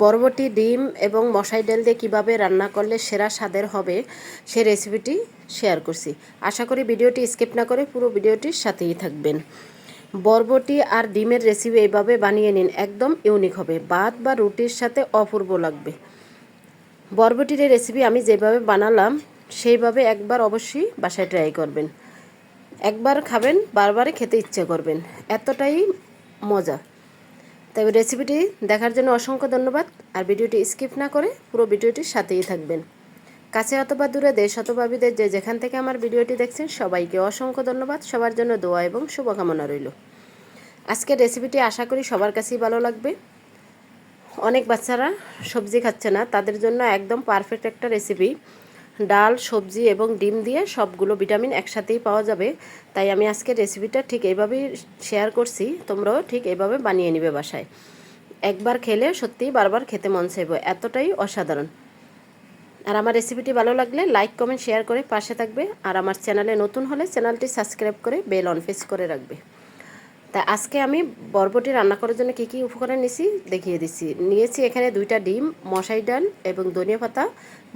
বরবটি, ডিম এবং মশাই ডাল দিয়ে কীভাবে রান্না করলে সেরা স্বাদের হবে সে রেসিপিটি শেয়ার করছি। আশা করি ভিডিওটি স্কিপ না করে পুরো ভিডিওটির সাথেই থাকবেন। বরবটি আর ডিমের রেসিপি এইভাবে বানিয়ে নিন, একদম ইউনিক হবে। ভাত বা রুটির সাথে অপূর্ব লাগবে। বরবটির রেসিপি আমি যেভাবে বানালাম, সেইভাবে একবার অবশ্যই বাসায় ট্রাই করবেন। একবার খাবেন বারবারে খেতে ইচ্ছে করবেন। এতটাই মজা। তবে রেসিপিটি দেখার জন্য অসংখ্য ধন্যবাদ, আর ভিডিওটি স্কিপ না করে পুরো ভিডিওটির সাথেই থাকবেন। কাছে অথবা দূরে দেশ অথবা বিদেশ যে যেখান থেকে আমার ভিডিওটি দেখছেন, সবাইকে অসংখ্য ধন্যবাদ। সবার জন্য দোয়া এবং শুভকামনা রইল। আজকের রেসিপিটি আশা করি সবার কাছেই ভালো লাগবে। অনেক বাচ্চারা সবজি খাচ্ছে না, তাদের জন্য একদম পারফেক্ট একটা রেসিপি ডাল, সবজি এবং ডিম দিয়ে সবগুলো ভিটামিন একসাথেই পাওয়া যাবে। তাই আমি আজকে রেসিপিটা ঠিক এইভাবেই শেয়ার করছি। তোমরাও ঠিক এইভাবে বানিয়ে নিবে বাসায়। একবার খেলে সত্যিই বারবার খেতে মন চাইব। এতটাই অসাধারণ। আর আমার রেসিপিটি ভালো লাগলে লাইক, কমেন্ট, শেয়ার করে পাশে থাকবে। আর আমার চ্যানেলে নতুন হলে চ্যানেলটি সাবস্ক্রাইব করে বেল অন ফেস করে রাখবে। তা আজকে আমি বরবটি রান্না করার জন্য কী কী উপকরণ নিয়েছি দেখিয়ে দিচ্ছি। নিয়েছি এখানে দুইটা ডিম মশাই ডাল এবং ধনিয়া পাতা,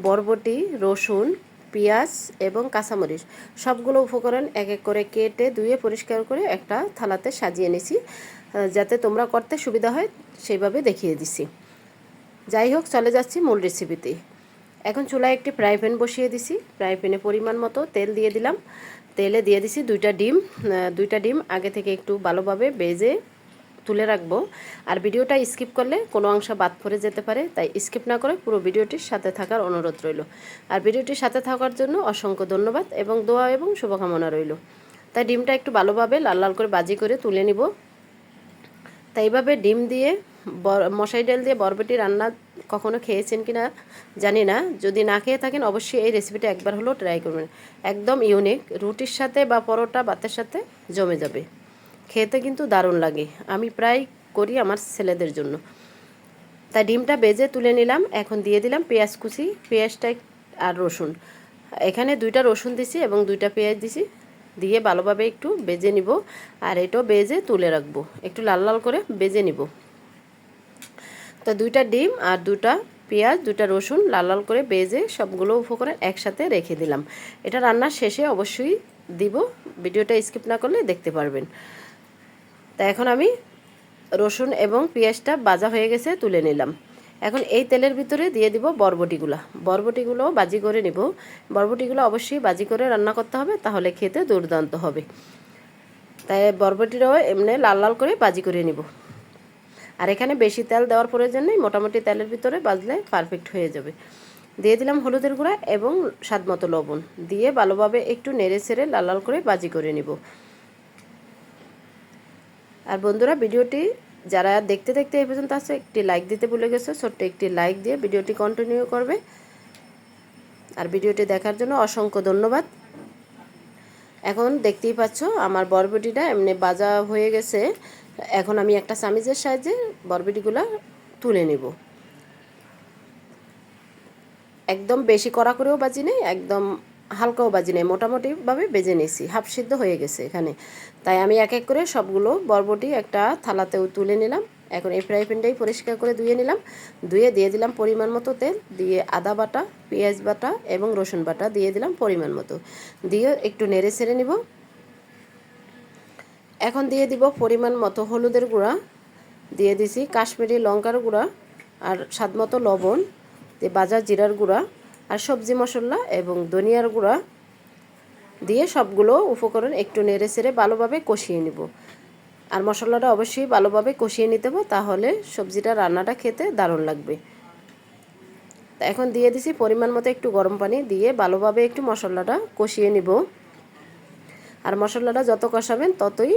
বরবটি, রসুন, পেঁয়াজ এবং কাঁচামরিচ। সবগুলো উপকরণ এক এক করে কেটে ধুয়ে পরিষ্কার করে একটা থালাতে সাজিয়ে নিছি যাতে তোমরা করতে সুবিধা হয়, সেইভাবে দেখিয়ে দিছি যাই হোক, চলে যাচ্ছি মূল রেসিপিতে এখন চুলায় একটি ফ্রাই প্যান বসিয়ে দিছি। ফ্রাই প্যানে পরিমাণ মতো তেল দিয়ে দিলাম। তেলে দিয়ে দিছি দুইটা ডিম দুইটা ডিম আগে থেকে একটু ভালোভাবে বেজে তুলে রাখব। আর ভিডিওটা স্কিপ করলে কোনো অংশ বাদ পড়ে যেতে পারে, তাই স্কিপ না করে পুরো ভিডিওটির সাথে থাকার অনুরোধ রইল। আর ভিডিওটির সাথে থাকার জন্য অসংখ্য ধন্যবাদ এবং দোয়া এবং শুভকামনা রইল। তাই ডিমটা একটু ভালোভাবে লাল লাল করে বাজি করে তুলে নিব। তাই এইভাবে ডিম দিয়ে মশাই ডাল দিয়ে বরবটি রান্না কখনো খেয়েছেন কি না জানি না। যদি না খেয়ে থাকেন, অবশ্যই এই রেসিপিটা একবার হলেও ট্রাই করবেন। একদম ইউনিক রুটির সাথে বা পরোটা, ভাতের সাথে জমে যাবে। খেতে কিন্তু দারুণ লাগে। আমি প্রায় করি আমার ছেলেদের জন্য। তাই ডিমটা বেজে তুলে নিলাম, এখন দিয়ে দিলাম পেঁয়াজ কুচি, পেঁয়াজটা আর রসুন। এখানে দুইটা রসুন দিছি এবং দুইটা পেঁয়াজ দিছি। দিয়ে ভালোভাবে একটু বেজে নিব। আর এটাও বেজে তুলে রাখব। একটু লাল লাল করে বেজে নিব। তো দুইটা ডিম আর দুটা পেঁয়াজ, দুটা রসুন লাল লাল করে বেজে সবগুলো উপকরণ একসাথে রেখে দিলাম। এটা রান্নার শেষে অবশ্যই দিব। ভিডিওটা স্কিপ না করলে দেখতে পারবেন। তা এখন আমি রসুন এবং পেঁয়াজটা বাজা হয়ে গেছে তুলে নিলাম। এখন এই তেলের ভিতরে দিয়ে দিব বরবটিগুলো। বরবটিগুলো বাজি করে নিব। বরবটিগুলো অবশ্যই বাজি করে রান্না করতে হবে, তাহলে খেতে দুর্দান্ত হবে। তাই বরবটিটাও এমনি লাল লাল করে বাজি করে নিব। আর এখানে বেশি তেল দেওয়ার প্রয়োজন নেই, মোটামুটি তেলের ভিতরে বাজলে পারফেক্ট হয়ে যাবে। দিয়ে দিলাম হলুদের গুঁড়া এবং স্বাদ মতো লবণ। দিয়ে ভালোভাবে একটু নেড়ে ছেড়ে লাল লাল করে বাজি করে নিব। আর বন্ধুরা, ভিডিওটি যারা দেখতে দেখতে এই পর্যন্ত আছে, একটি লাইক দিতে ভুলে গেছে, ছোট্ট একটি লাইক দিয়ে ভিডিওটি কন্টিনিউ করবে। আর ভিডিওটি দেখার জন্য অসংখ্য ধন্যবাদ। এখন দেখতেই পাচ্ছ, আমার বরবটিটা এমনি বাজা হয়ে গেছে। এখন আমি একটা চামিজের সাহায্যে বরবটিগুলো তুলে নেব। একদম বেশি কড়া করেও বাজি নেই, একদম হালকাও বাজি নেই, মোটামুটিভাবে বেজে নিয়েছি, হাফ সিদ্ধ হয়ে গেছে এখানে। তাই আমি এক এক করে সবগুলো বরবটি একটা থালাতেও তুলে নিলাম। এখন এই ফ্রাই প্যানটাই পরিষ্কার করে ধুয়ে নিলাম। ধুয়ে দিয়ে দিলাম পরিমাণ মতো তেল, দিয়ে আদা বাটা, পেঁয়াজ বাটা এবং রসুন বাটা দিয়ে দিলাম পরিমাণ মতো। দিয়ে একটু নেড়ে ছেড়ে নিব। এখন দিয়ে দিব পরিমাণ মতো হলুদের গুঁড়া। দিয়ে দিছি কাশ্মীরি লঙ্কার গুঁড়া আর স্বাদ মতো লবণ, দিয়ে বাজার জিরার গুঁড়া আর সবজি মশলা এবং ধনিয়ার গুঁড়া দিয়ে সবগুলো উপকরণ একটু নেড়ে ছেড়ে ভালোভাবে কষিয়ে নিব। আর মশলাটা অবশ্যই ভালোভাবে কষিয়ে নিতে হবে, তাহলে সবজিটা, রান্নাটা খেতে দারুণ লাগবে। এখন দিয়ে দিছি পরিমাণ মতো একটু গরম পানি দিয়ে ভালোভাবে একটু মশলাটা কষিয়ে নিব। আর মশলাটা যত কষাবেন ততই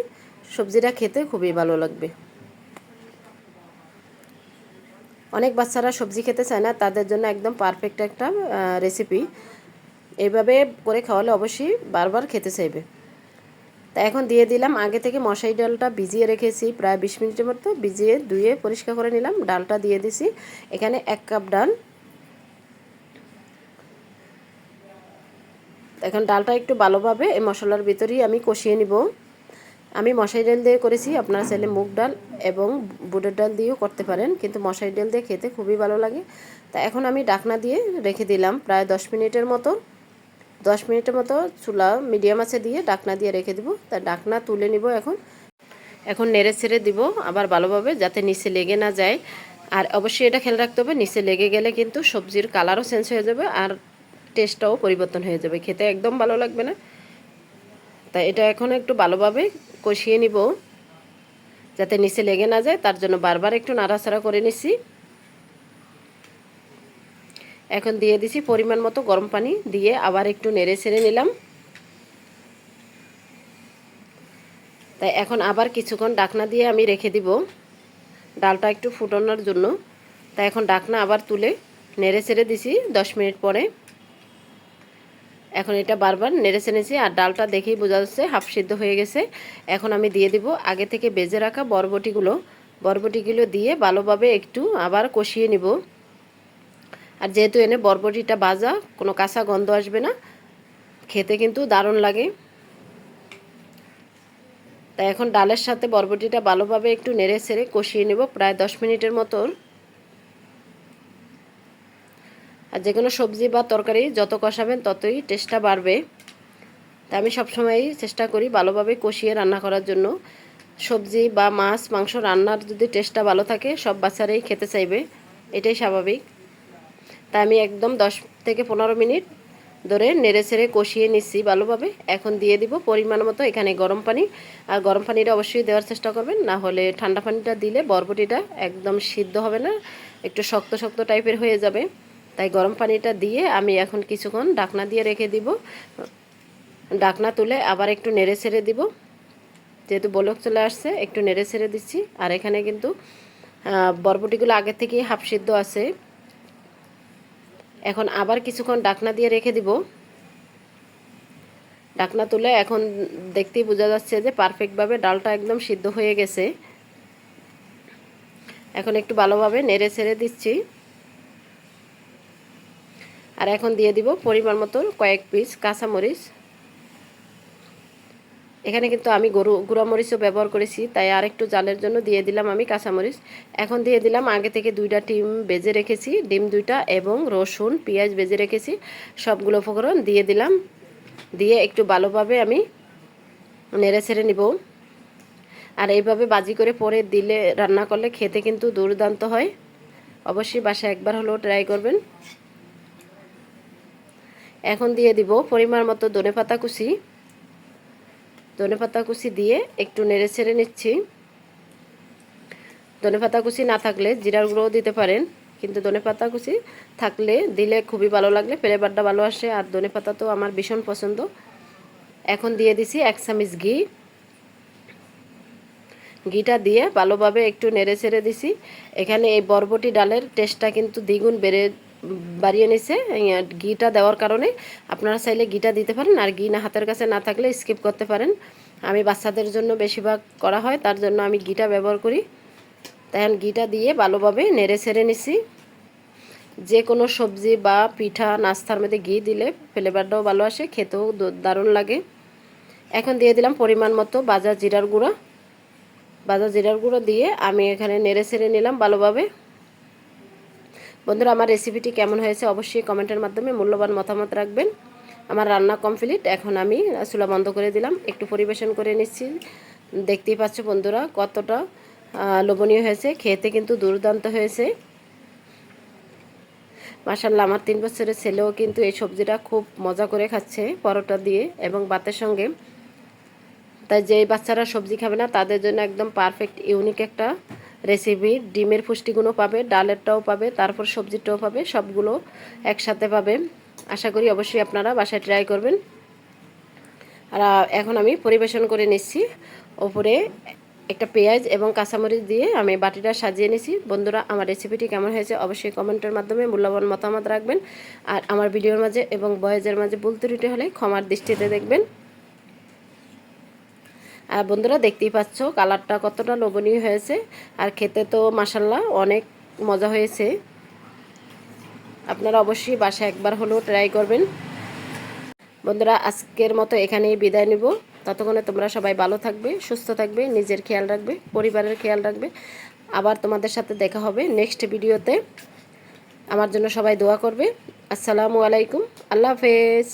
সবজিটা খেতে খুবই ভালো লাগবে। অনেক বাচ্চারা সবজি খেতে চায় না, তাদের জন্য একদম পারফেক্ট একটা রেসিপি এইভাবে করে খাওয়ালে অবশ্যই বারবার খেতে চাইবে। তা এখন দিয়ে দিলাম, আগে থেকে মশাই ডালটা ভিজিয়ে রেখেছি, প্রায় বিশ মিনিটের মতো ভিজিয়ে ধুয়ে পরিষ্কার করে নিলাম। ডালটা দিয়ে দিছি, এখানে এক কাপ ডাল এখন ডালটা একটু ভালোভাবে এই মশলার ভিতরেই আমি কষিয়ে নিব। আমি মশারি ডাল দিয়ে করেছি, আপনারা চাইলে মুগ ডাল এবং বুটের ডাল দিয়েও করতে পারেন, কিন্তু মশারি ডাল দিয়ে খেতে খুবই ভালো লাগে। তা এখন আমি ডাকনা দিয়ে রেখে দিলাম প্রায় দশ মিনিটের মতো। দশ মিনিটের মতো চুলা মিডিয়াম আছে দিয়ে ডাকনা দিয়ে রেখে দিব। তা ডাকনা তুলে নিব এখন। এখন নেড়ে ছেড়ে দিব আবার ভালোভাবে যাতে নিচে লেগে না যায়। আর অবশ্যই এটা খেয়াল রাখতে হবে, নিচে লেগে গেলে কিন্তু সবজির কালারও চেঞ্জ হয়ে যাবে। আর টেস্টটাও পরিবর্তন হয়ে যাবে। খেতে একদম ভালো লাগবে না। তাই এটা এখন একটু ভালোভাবে কষিয়ে নিব। যাতে নিচে লেগে না যায়, তার জন্য বারবার একটু নাড়াচাড়া করে নিছি। এখন দিয়ে দিছি পরিমাণ মতো গরম পানি, দিয়ে আবার একটু নেড়ে ছেড়ে নিলাম। তাই এখন আবার কিছুক্ষণ ডাকনা দিয়ে আমি রেখে দিব। ডালটা একটু ফুটানোর জন্য। তাই এখন ডাকনা আবার তুলে নেড়ে ছেড়ে দিছি দশ মিনিট পরে। এখন এটা বারবার নেড়ে চেড়েছি আর ডালটা দেখেই বোঝা যাচ্ছে হাফ সিদ্ধ হয়ে গেছে। এখন আমি দিয়ে দিব আগে থেকে বেজে রাখা বরবটিগুলো। বরবটিগুলো দিয়ে ভালোভাবে একটু আবার কষিয়ে নিব। আর যেহেতু এনে বরবটিটা বাজা কোনো কাঁচা গন্ধ আসবে না। খেতে কিন্তু দারুণ লাগে। তাই এখন ডালের সাথে বরবটিটা ভালোভাবে একটু নেড়ে ছেড়ে কষিয়ে নেব প্রায় দশ মিনিটের মতন। আর যে কোনো সবজি বা তরকারি যত কষাবেন ততই টেস্টটা বাড়বে। তা আমি সবসময়ই চেষ্টা করি ভালোভাবে কষিয়ে রান্না করার জন্য। সবজি বা মাছ, মাংস রান্নার যদি টেস্টটা ভালো থাকে, সব বাচ্চারাই খেতে চাইবে। এটাই স্বাভাবিক। তা আমি একদম দশ থেকে পনেরো মিনিট ধরে নেড়ে ছেড়ে কষিয়ে নিচ্ছি ভালোভাবে। এখন দিয়ে দিব পরিমাণ মতো এখানে গরম পানি। আর গরম পানিটা অবশ্যই দেওয়ার চেষ্টা করবেন, না হলে ঠান্ডা পানিটা দিলে বরবটিটা একদম সিদ্ধ হবে না, একটু শক্ত শক্ত টাইপের হয়ে যাবে। তাই গরম পানিটা দিয়ে আমি এখন কিছুক্ষণ ডাকনা দিয়ে রেখে দিব। ডাকনা তুলে আবার একটু নেড়ে ছেড়ে দিব। যেহেতু বলক চলে আসছে, একটু নেড়ে ছেড়ে দিচ্ছি। আর এখানে কিন্তু বরবটিগুলো আগে থেকেই হাফ সিদ্ধ আছে। এখন আবার কিছুক্ষণ ডাকনা দিয়ে রেখে দিব। ডাকনা তুলে এখন দেখতেই বোঝা যাচ্ছে যে পারফেক্টভাবে ডালটা একদম সিদ্ধ হয়ে গেছে। এখন একটু ভালোভাবে নেড়ে ছেড়ে দিচ্ছি। আর এখন দিয়ে দিব পরিমাণ মতো কয়েক পিস কাঁচামরিচ। এখানে কিন্তু আমি গরু গুঁড়ামরিচও ব্যবহার করেছি, তাই আর একটু জালের জন্য দিয়ে দিলাম আমি কাঁচামরিচ। এখন দিয়ে দিলাম আগে থেকে দুইটা ডিম বেজে রেখেছি, ডিম দুইটা এবং রসুন, পেঁয়াজ বেজে রেখেছি, সবগুলো উপকরণ দিয়ে দিলাম। দিয়ে একটু ভালোভাবে আমি নেড়ে ছেড়ে নিব। আর এইভাবে বাজি করে পরে দিলে, রান্না করলে খেতে কিন্তু দুর্দান্ত হয়। অবশ্যই বাসায় একবার হলেও ট্রাই করবেন। এখন দিয়ে দিব পরিমাণ মতো ধনে পাতা কুচি। ধনে পাতা কুচি দিয়ে একটু নেড়ে ছেড়ে নিচ্ছি। ধনে পাতা কুচি না থাকলে জিরার গুঁড়োও দিতে পারেন, কিন্তু ধনে পাতা কুচি থাকলে দিলে খুবই ভালো লাগলে, ফ্লেভারটা ভালো আসে। আর ধনে পাতা তো আমার ভীষণ পছন্দ। এখন দিয়ে দিছি এক চামিচ ঘি। ঘিটা দিয়ে ভালোভাবে একটু নেড়ে ছেড়ে দিছি। এখানে এই বরবটি ডালের টেস্টটা কিন্তু দ্বিগুণ বেড়ে বাড়িয়ে নিছে ঘিটা দেওয়ার কারণে। আপনারা চাইলে ঘিটা দিতে পারেন, আর ঘি না হাতের কাছে না থাকলে স্কিপ করতে পারেন। আমি বাচ্চাদের জন্য বেশিরভাগ করা হয়, তার জন্য আমি ঘিটা ব্যবহার করি। তাই ঘিটা দিয়ে ভালোভাবে নেড়ে ছেড়ে নিছি। যে কোনো সবজি বা পিঠা, নাস্তার মধ্যে ঘি দিলে ফ্লেভারটাও ভালো আসে, খেতেও দারুণ লাগে। এখন দিয়ে দিলাম পরিমাণ মতো বাজার জিরার গুঁড়ো। বাজার জিরার গুঁড়ো দিয়ে আমি এখানে নেড়ে ছেড়ে নিলাম ভালোভাবে। বন্ধুরা, আমার রেসিপিটি কেমন হয়েছে অবশ্যই কমেন্টের মাধ্যমে মূল্যবান মতামত রাখবেন। আমার রান্না কমপ্লিট এখন আমি চুলা বন্ধ করে দিলাম। একটু পরিবেশন করে নিচ্ছি। দেখতেই পাচ্ছ বন্ধুরা কতটা লোভনীয় হয়েছে। খেতে কিন্তু দুর্দান্ত হয়েছে। মাসাল্লাহ আমার তিন বছরের ছেলেও কিন্তু এই সবজিটা খুব মজা করে খাচ্ছে পরোটা দিয়ে এবং ভাতের সঙ্গে। তাই যেই বাচ্চারা সবজি খাবে না, তাদের জন্য একদম পারফেক্ট ইউনিক একটা রেসিপি ডিমের পুষ্টিগুণও পাবে, ডালেরটাও পাবে, তারপর সবজিটাও পাবে, সবগুলো একসাথে পাবে। আশা করি অবশ্যই আপনারা বাসায় ট্রাই করবেন। আর এখন আমি পরিবেশন করে নিচ্ছি। ওপরে একটা পেঁয়াজ এবং কাঁচামরিচ দিয়ে আমি বাটিটা সাজিয়ে নিছি বন্ধুরা, আমার রেসিপিটি কেমন হয়েছে অবশ্যই কমেন্টের মাধ্যমে মূল্যবান মতামত রাখবেন। আর আমার ভিডিওর মাঝে এবং বয়েজের মাঝে ভুল ত্রুটি হলে ক্ষমার দৃষ্টিতে দেখবেন। আর বন্ধুরা দেখতেই পাচ্ছ, কালারটা কতটা লোভনীয় হয়েছে। আর খেতে তো মাসাল্লাহ অনেক মজা হয়েছে। আপনারা অবশ্যই বাসায় একবার হলেও ট্রাই করবেন। বন্ধুরা, আজকের মতো এখানেই বিদায় নেব। ততক্ষণে তোমরা সবাই ভালো থাকবে, সুস্থ থাকবে, নিজের খেয়াল রাখবে, পরিবারের খেয়াল রাখবে। আবার তোমাদের সাথে দেখা হবে নেক্সট ভিডিওতে আমার জন্য সবাই দোয়া করবে। আসসালামু আলাইকুম। আল্লাহ হাফেজ।